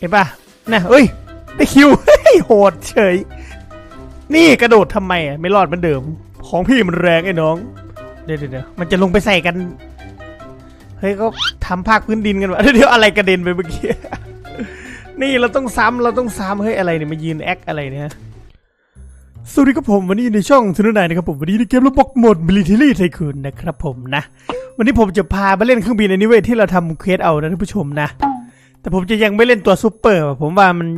เห็นปะนะเอ้ย ได้คิวเฮ้ยโหดเฉย นี่กระโดดทำไมอะ ไม่รอดเหมือนเดิม ของพี่มันแรงไอ้น้อง เดี๋ยวเดี๋ยวมันจะลงไปใส่กัน เฮ้ยก็ทำภาคพื้นดินกันวะเดี๋ยวเดี๋ยวอะไรกระเด็นไปเมื่อกี้ นี่เราต้องซ้ำเราต้องซ้ำเฮ้ยอะไรเนี่ยมายืนแอคอะไรเนี่ยสวัสดีครับผมวันนี้ในช่องทุนนายนะครับผมวันนี้ในเกมลูกบอกหมดมิลิเทอรี่ไทคูนนะครับผมนะ วันนี้ผมจะพามาเล่นเครื่องบินอนนี้เว้ยที่เราทำเควสเอานะท่านผู้ชมนะ แต่ผมจะยังไม่เล่นตัวซูเปอร์ผมว่ามัน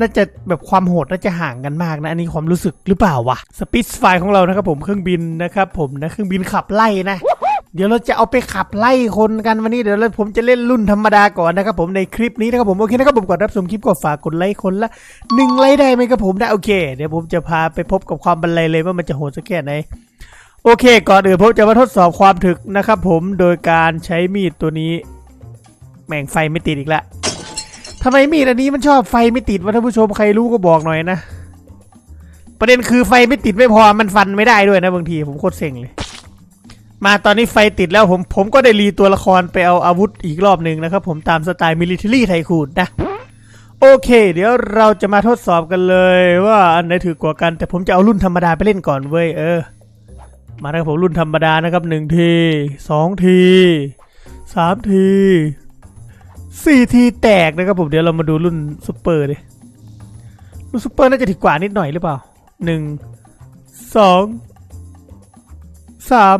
น่าจะแบบความโหดน่าจะห่างกันมากนะอันนี้ความรู้สึกหรือเปล่าวะสปิสไฟของเรานะครับผมเครื่องบินนะครับผมนะเครื่องบินขับไล่นะ เดี๋ยวเราจะเอาไปขับไล่คนกันวันนี้เดี๋ยวผมจะเล่นรุ่นธรรมดาก่อนนะครับผมในคลิปนี้นะครับผมโอเคนะครับผมก่อนรับชมคลิปก็ฝากกดไลค์คนละหนึ่งไลค์ได้ไหมครับผมนะโอเค เดี๋ยวผมจะพาไปพบกับความบันไลเลยว่ามันจะโหดสักแค่ไหนโอเค ก่อนอื่นผมจะมาทดสอบความถึกนะครับผมโดยการใช้มีดตัวนี้ แม่งไฟไม่ติดอีกแล้วทำไมมีดอันนี้มันชอบไฟไม่ติดวะท่านผู้ชมใครรู้ก็บอกหน่อยนะ ประเด็นคือไฟไม่ติดไม่พอมันฟันไม่ได้ด้วยนะบางทีผมโคตรเซ็งเลย มาตอนนี้ไฟติดแล้วผมผมก็ได้รีตัวละครไปเอาอาวุธอีกรอบหนึ่งนะครับผมตามสไตล์มิลิเทอรี่ไทคูนนะโอเค เดี๋ยวเราจะมาทดสอบกันเลยว่าอันไหนถือกว่ากันแต่ผมจะเอารุ่นธรรมดาไปเล่นก่อนเว้ยเออ มาครับผมรุ่นธรรมดานะครับหนึ่งทีสองทีสามที สี่ทีแตกนะครับผมเดี๋ยวเรามาดูรุ่นซูเปอร์ดิรุ่นซูเปอร์น่าจะถึกกว่านิดหน่อยหรือเปล่าหนึ่งสองสาม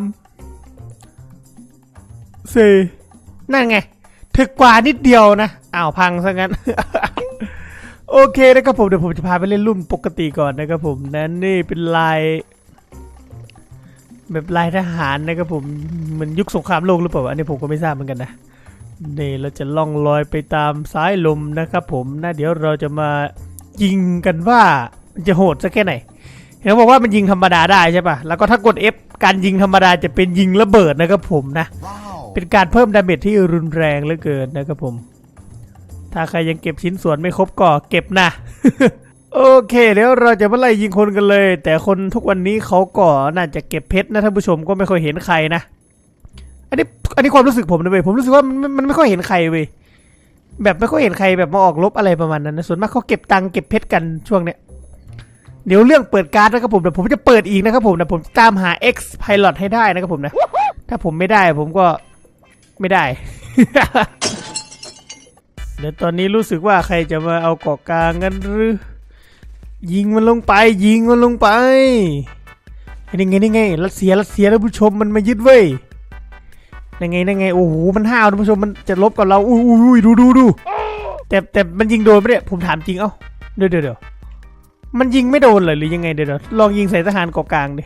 สี่นั่นไงถึกกว่านิดเดียวนะอ้าวพังซะงั้น โอเคนะครับผมเดี๋ยวผมจะพาไปเล่นรุ่นปกติก่อนนะครับผมนั่นนี่เป็นลาย แบบลายทหารนะครับผมเหมันยุคสงครามโลกหรือเปล่าอันนี้ผมก็ไม่ทราบเหมือนกันนะ นี่เราจะล่องลอยไปตามสายลมนะครับผมนะเดี๋ยวเราจะมายิงกันว่ามันจะโหดสักแค่ไหนเห็นเขาบอกว่ามันยิงธรรมดาได้ใช่ปะแล้วก็ถ้ากด F การยิงธรรมดาจะเป็นยิงระเบิดนะครับผมนะ เป็นการเพิ่มดาเมจที่รุนแรงเหลือเกินนะครับผม ถ้าใครยังเก็บชิ้นส่วนไม่ครบก็เก็บนะโอเคเดี๋ยวเราจะมาไล่ยิงคนกันเลย แต่คนทุกวันนี้เขาก็น่าจะเก็บเพชรนะท่านผู้ชมก็ไม่ค่อยเห็นใครนะ อันนี้อันนี้ความรู้สึกผมนะเว้ยผมรู้สึกว่ามันมันไม่ค่อยเห็นใครเว้ยแบบไม่ค่อยเห็นใครแบบมาออกลบอะไรประมาณนั้นนะส่วนมากเขาเก็บตังค์เก็บเพชรกันช่วงเนี้ยเดี๋ยวเรื่องเปิดการ์ดนะครับผมเดี๋ยวผมจะเปิดอีกนะครับผมเดี๋ยวผมตามหา X Pilot ให้ได้นะครับผมนะ ถ้าผมไม่ได้ผมก็ไม่ได้ เดี๋ยวตอนนี้รู้สึกว่าใครจะมาเอาเกาะกลางกันหรือยิงมันลงไป ยิงมันลงไปนี่ไงนี่ไงรัสเซียรัสเซียท่านผู้ชมมันมายึดเว้ย ยังไงยังไงโอ้โหมันห้าวท่านผู้ชมมันจะลบกับเราอุ้ยอุ้ยอุยดูดูดูแต่แต่มันยิงโดนไมเนี่ยผมถามจริงเอ้าเดี๋ยวเดี๋ยวเดี๋ยวมันยิงไม่โดนเลยหรือยังไงเดี๋ยวลองยิงใส่ทหารเกาะกลางดิ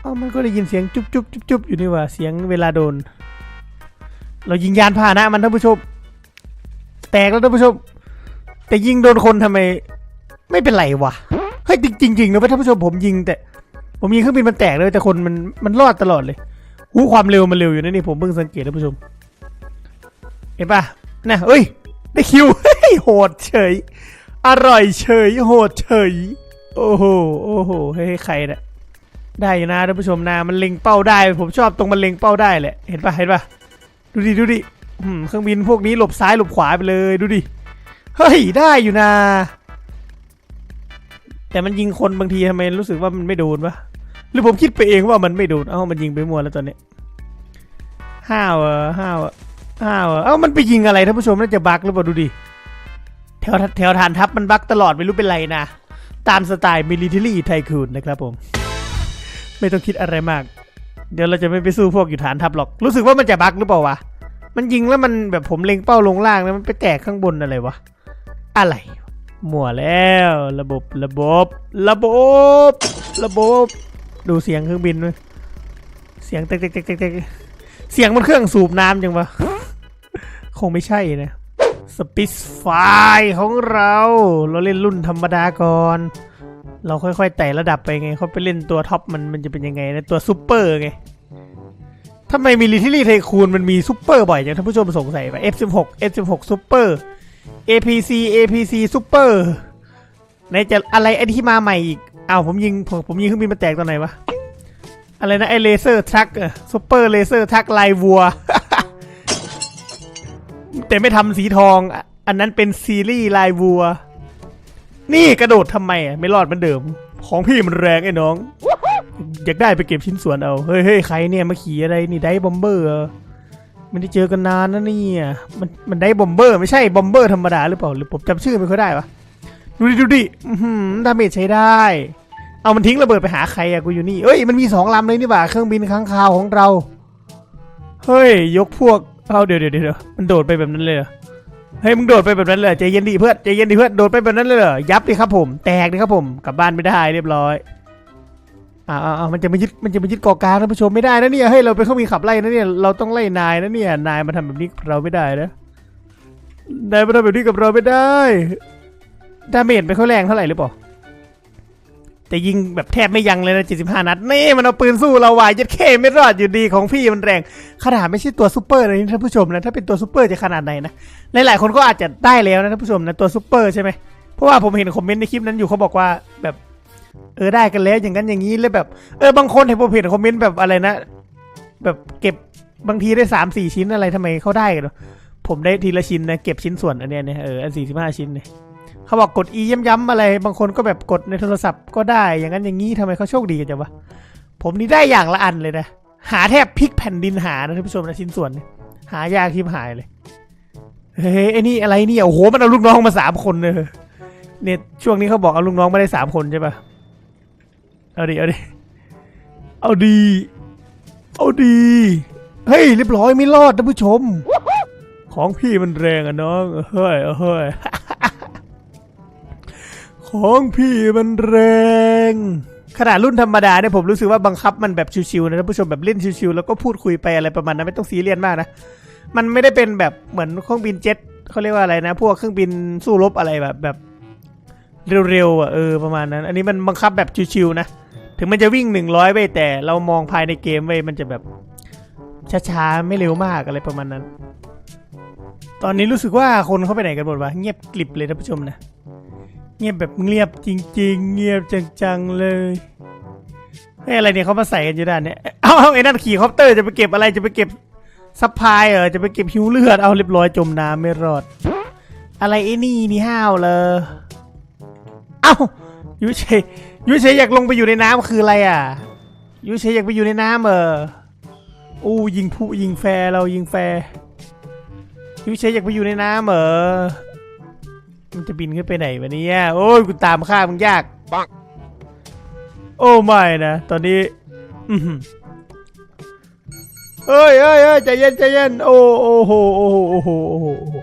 เอ้ามันก็ได้ยินเสียงจุ๊บจุ๊บจุ๊บจุ๊บอยู่นี่ว่าเสียงเวลาโดน เรายิงยานพาหนะมันท่านผู้ชมแตกแล้วท่านผู้ชม แต่ยิงโดนคนทำไม ไม่เป็นไรวะเฮ้ยจริงจริงๆนะท่านผู้ชมผมยิงแต่ ผมยิงเครื่องบินมันแตกเลยแต่คนมันมันรอดตลอดเลย หูความเร็วมันเร็วอยู่นะนี่ผมเพิ่งสังเกตท่านผู้ชม เห็นปะนะเอ้ย ได้คิวเฮ้ยโหดเฉย อร่อยเฉย โหดเฉย โอ้โห โอ้โหเฮ้ยใครเนี่ยได้อยู่นะท่านผู้ชมนะ มันเล็งเป้าได้ ผมชอบตรงมันเล็งเป้าได้แหละ เห็นปะเห็นปะดูดิ ดูดิเครื่องบินพวกนี้หลบซ้ายหลบขวาไปเลย ดูดิ เฮ้ย ได้อยู่นะ แต่มันยิงคนบางทีทำไมรู้สึกว่ามันไม่โดนวะ หรือผมคิดไปเองว่ามันไม่โดนเอ้ามันยิงไปมั่วแล้วตอนนี้ห้าวเออห้าวห้าวเอ้ามันไปยิงอะไรท่านผู้ชมน่าจะบักหรือเปล่าดูดิแถวแถวฐานทัพมันบักตลอดไม่รู้เป็นไรนะ ตามสไตล์มิลิเทอรี่ไทคูนนะครับผม ไม่ต้องคิดอะไรมาก เดี๋ยวเราจะไม่ไปสู้พวกอยู่ฐานทัพหรอก รู้สึกว่ามันจะบักหรือเปล่าวะมันยิงแล้วมันแบบผมเล็งเป้าลงล่างแล้วมันไปแตกข้างบนอะไรวะอะไรมั่วแล้ว ระบบระบบ ระบบ ระบบ ดูเสียงเครื่องบินด้วยเสียงเต๊กเต๊กเต๊กเต๊กเต๊กเสียงมันเครื่องสูบน้ำจังวะ คงไม่ใช่นะสปิสไฟของเรา เราเล่นรุ่นธรรมดาก่อน เราค่อยๆไต่ระดับไปไงเขาไปเล่นตัวท็อปมันมันจะเป็นยังไงนะตัวซูเปอร์ไงทำไมมิลิทิลี่ไทคูนมันมีซูเปอร์บ่อยจังท่านผู้ชมสงสัยป่ะ F16 F16 ซูเปอร์ APC APC ซูเปอร์ ไหนจะอะไรไอ้ที่มาใหม่อีกอ้าวผมยิงผมผมยิงเครื่องบินมาแตกตอนไหนวะอะไรนะไอเลเซอร์ทรัคอะซูเปอร์เลเซอร์ทรัคลายวัว แต่ไม่ทำสีทอง อันนั้นเป็นซีรีส์ลายวัว นี่กระโดดทำไมไม่รอดเหมือนเดิม ของพี่มันแรงไอ้น้อง อยากได้ไปเก็บชิ้นส่วนเอา เฮ้ยเฮ้ยใครเนี่ยมาขี่อะไรนี่ได้บอมเบอร์ไม่ได้เจอกันนานนะเนี่ยมันมันได้บอมเบอร์ ไม่ใช่บอมเบอร์ธรรมดาหรือเปล่าหรือผมจำชื่อไม่ค่อยได้วะ ดูดิดูดิดาเมจใช้ได้ เอามันทิ้งระเบิดไปหาใครอะกูอยู่นี่เอ้ยมันมีสองลำเลยนี่บ่าเครื่องบินค้างคาวของเรา เฮ้ยยกพวกเอาเดี๋ยวเดี๋ยวเดี๋ยวมันโดดไปแบบนั้นเลยเหรอเฮ้ยมึงโดดไปแบบนั้นเลยเหรอใจเย็นดิเพื่อนใจเย็นดิเพื่อนโดดไปแบบนั้นเลยเหรอยับดิครับผม แตกดิครับผมกลับบ้านไม่ได้เรียบร้อยอ่าอ่ามันจะมายึดมันจะมายึดเกาะกลางท่านผู้ชมไม่ได้นะเนี่ยเฮ้ยเราเป็นเครื่องบินขับไล่นะเนี่ยเราต้องไล่นายนะเนี่ยนายมาทำแบบนี้เราไม่ได้นะนายมาทำแบบนี้กับเราไม่ได้ ดาเมจไม่ค่อยแรงเท่าไหร่หรือเปล่าแต่ยิงแบบแทบไม่ยั้งเลยนะ 75 นัด นี่มันเอาปืนสู้เราวายยัดเข้ไม่รอดอยู่ดีของพี่มันแรง ขนาดไม่ใช่ตัวซูเปอร์เลยนะท่านผู้ชมนะ ถ้าเป็นตัวซูเปอร์จะขนาดไหนนะ หลายๆคนก็อาจจะได้แล้วนะท่านผู้ชมนะ ตัวซูเปอร์ใช่ไหม เพราะว่าผมเห็นคอมเมนต์ในคลิปนั้นอยู่เขาบอกว่าแบบเออได้กันแล้วอย่างนั้นอย่างนี้แล้วแบบเออบางคนเห็นผมเห็นคอมเมนต์แบบอะไรนะ แบบเก็บบางทีได้สามสี่ชิ้นอะไรทำไมเขาได้กันผมได้ทีละชิ้นนะเก็บชิ้นส่วนอันเนี้ยเนี่ยเอออันสี่สิบห้าชิ้นเนี่ย เขาบอกกด e ย้ำๆอะไร บางคนก็แบบกดในโทรศัพท์ก็ได้ อย่างนั้นอย่างนี้ทำไมเขาโชคดีกันจังวะ ผมนี่ได้อย่างละอันเลยนะ หาแทบพลิกแผ่นดินหานะท่านผู้ชมนะชิ้นส่วน หายากทิมหายเลย เฮ้ยไอ้นี่อะไรเนี่ย โอ้โห มันเอาลูกน้องมาสามคนเลยเนี่ยช่วงนี้เขาบอกเอาลูกน้องมาได้สามคนใช่ปะเอาดิเอาดิเอาดี เอาดี เฮ้ยเรียบร้อยไม่รอดท่านผู้ชม ของพี่มันแรงอะน้องเฮ้ยเฮ้ย ของพี่มันแรง ขนาดรุ่นธรรมดาเนี่ยผมรู้สึกว่าบังคับมันแบบชิวๆนะท่านผู้ชมแบบเล่นชิวๆแล้วก็พูดคุยไปอะไรประมาณนั้นไม่ต้องซีเรียสมากนะ มันไม่ได้เป็นแบบเหมือนเครื่องบินเจ็ตเขาเรียกว่าอะไรนะ พวกเครื่องบินสู้รบอะไรแบบแบบเร็วๆอะเออประมาณนั้น อันนี้มันบังคับแบบชิวๆนะถึงมันจะวิ่งหนึ่งร้อยไปแต่เรามองภายในเกมไว้มันจะแบบช้าๆไม่เร็วมากอะไรประมาณนั้น ตอนนี้รู้สึกว่าคนเขาไปไหนกันหมดวะเงียบกลิบเลยท่านผู้ชมนะ เงียบแบบเงียบจริง ๆ เงียบจังๆเลยเฮ้ยอะไรเนี่ยเขามาใส่กันอยู่ด้านเนี่ยเอ้าไอ้นั่นขี่คอปเตอร์จะไปเก็บอะไรจะไปเก็บซัพพลายเหรอจะไปเก็บหิวเลือดเอาเรียบร้อยจมน้ำไม่รอด อะไรไอ้นี่นี่ห้าวเลยเอ้ายูเชยยูเชยอยากลงไปอยู่ในน้ำคืออะไรอะยูเชยอยากไปอยู่ในน้ำเอออู้ยิงผู้ยิงแฟร์เรายิงแฟร์ยูเชยอยากไปอยู่ในน้ำเหรอ มันจะบินขึ้นไปไหนวะเนี่ยโอ้ยกูตามฆ่ามึงยากปังโอ้ไม่นะตอนนี้อือหือเอ้ยเอ้ยเอ้ยใจเย็นใจเย็นโอ้โอ้โหโอ้โหโอ้โหโอ้โหโอ้โห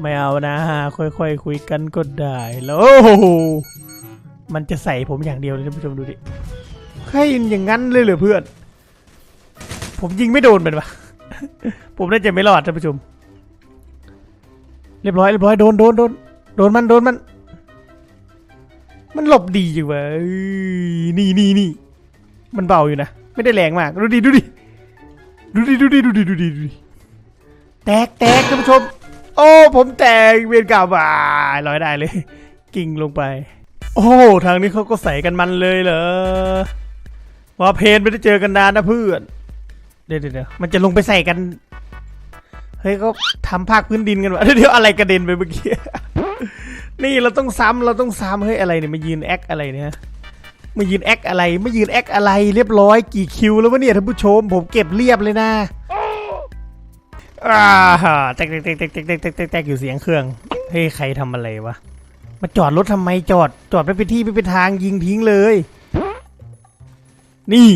ไม่เอานะค่อยๆคคุยกันก็ได้แล้วโอ้โหมันจะใส่ผมอย่างเดียวเลยท่านผู้ชมดูดิใครอย่างนั้นเลยเหรอเพื่อน ผมยิงไม่โดนมันปะผมน่าจะไม่รอดท่านผู้ชม เรียบร้อยเรียบร้อยโดนโดนโดนโดนมันโดนมัน มันหลบดีอยู่วะเอ้ยนี่นี่นี่มันเบาอยู่นะ ไม่ได้แรงมาก ดูดิดูดิดูดิดูดิดูดิดูดิดูดิแตกแตกท่านผู้ชม โอ้ผมแตกเวียนกาบอ่าลอยได้เลย กิ่งลงไป โอ้ทางนี้เขาก็ใส่กันมันเลยเหรอว่าเพนไม่ได้เจอกันนานนะเพื่อนเดเดี๋ยวเดี๋ยวมันจะลงไปใส่กัน เฮ้ยก็ทำภาคพื้นดินกันวะเดี๋ยวอะไรกระเด็นไปเมื่อกี้ นี่เราต้องซ้ำเราต้องซ้ำเฮ้ยอะไรเนี่ยมายืนแอคอะไรเนี่ยมายืนแอคอะไรมายืนแอคอะไร เรียบร้อยกี่คิวแล้ววะเนี่ยท่านผู้ชม ผมเก็บเรียบเลยนะอ่าแตกแตกแตกแตกแตกแตกแตกอยู่เสียงเครื่องเฮ้ยใครทำอะไรวะมาจอดรถทำไมจอด จอดไปเป็นที่ไปเป็นทางยิงทิ้งเลย นี่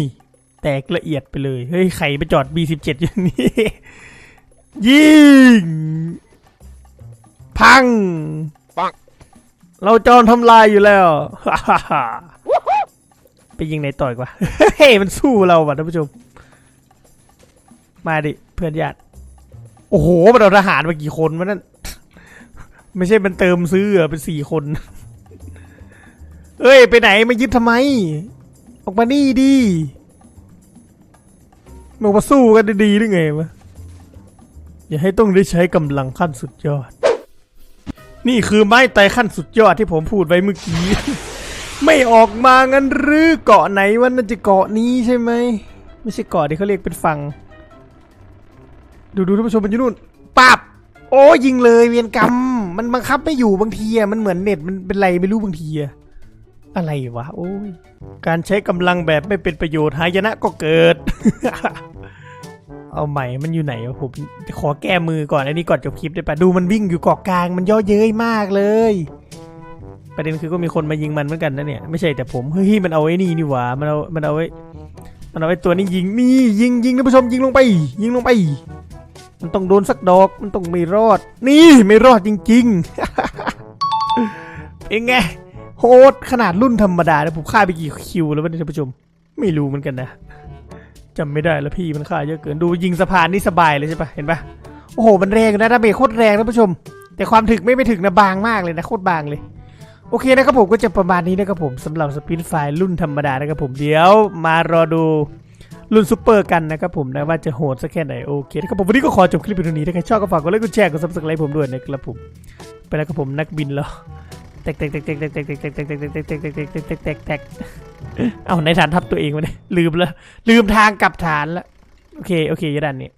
แตกละเอียดไปเลย เฮ้ยใครไปจอด B17 อย่างนี้ ยิง พัง ปัง เราจอนทำลายอยู่แล้ว ไปยิงในต่อยกว่า เฮ้ยมันสู้เราว่ะท่านผู้ชม มาดิ เพื่อนญาติ โอ้โห มันเอาทหารมากี่คนวะนั่น ไม่ใช่มันเติมซื้อเหรอเป็นสี่คน เอ้ย ไปไหนมายึดทำไม ออกมานี่ดิมามาสู้กันดีๆหรือไงวะ อย่าให้ต้องได้ใช้กำลังขั้นสุดยอด นี่คือไม้ไตขั้นสุดยอดที่ผมพูดไว้เมื่อกี้ ไม่ออกมางั้นหรือเกาะไหนวันน่าจะเกาะนี้ใช่ไหมไม่ใช่เกาะที่เขาเรียกเป็นฝั่งดูดูท่านผู้ชมมันอยู่นู่นปับโอ้ยิงเลยเวียนกรรมมันบังคับไม่อยู่บางทีอะมันเหมือนเน็ตมันเป็นไรไม่รู้บางทีอะอะไรวะโอ้ยการใช้กำลังแบบไม่เป็นประโยชน์หายนะก็เกิด เอาใหม่มันอยู่ไหนวะผมจะขอแก้มือก่อนอันนี้ก่อนจบคลิปได้ปะดูมันวิ่งอยู่เกาะกลางมันย่อเย้ยมากเลย ประเด็นคือก็มีคนมายิงมันเหมือนกันนะเนี่ยไม่ใช่แต่ผมเฮ้ยมันเอาไอ้นี่นี่หว่ามันเอามันเอาไว้มันเอาไอ้ตัวนี้ยิงนี่ยิงยิงท่านผู้ชมยิงลงไป ยิงลงไป มันต้องโดนสักดอกมันต้องไม่รอด นี่ไม่รอดจริงๆเป็นไงโหดขนาดรุ่นธรรมดานะผมฆ่าไปกี่คิวแล้ววะท่านผู้ชม ไม่รู้เหมือนกันนะ จำไม่ได้แล้วพี่มันฆ่าเยอะเกินดูยิงสะพานนี่สบายเลยใช่ปะเห็นปะโอ้โหมันแรงนะดาเมจโคตรแรงท่านผู้ชม แต่ความถึกไม่ไปถึงนะบางมากเลยนะโคตรบางเลยโอเคนะครับผมก็จะประมาณนี้นะครับผมสำหรับสปินไฟล์รุ่นธรรมดานะครับผมเดี๋ยวมารอดูรุ่นซูเปอร์กันนะครับผมนะว่าจะโหดสักแค่ไหนโอเคนะครับผมวันนี้ก็ขอจบคลิปเพียงเท่านี้ถ้าใครชอบก็ฝากกดไลค์กดแชร์กดซับสไครต์ผมด้วยนะครับผมไปแล้วครับผมนักบินแล้ว แตกแตกแตกแตกแตกแตกแตกแตกแตกแตกแตกแตกแตกแตกแตกแตกแตกเอาในฐานทับตัวเองมาเนี่ยลืมแล้วลืมทางกลับฐานแล้วโอเคโอเคยดันนี่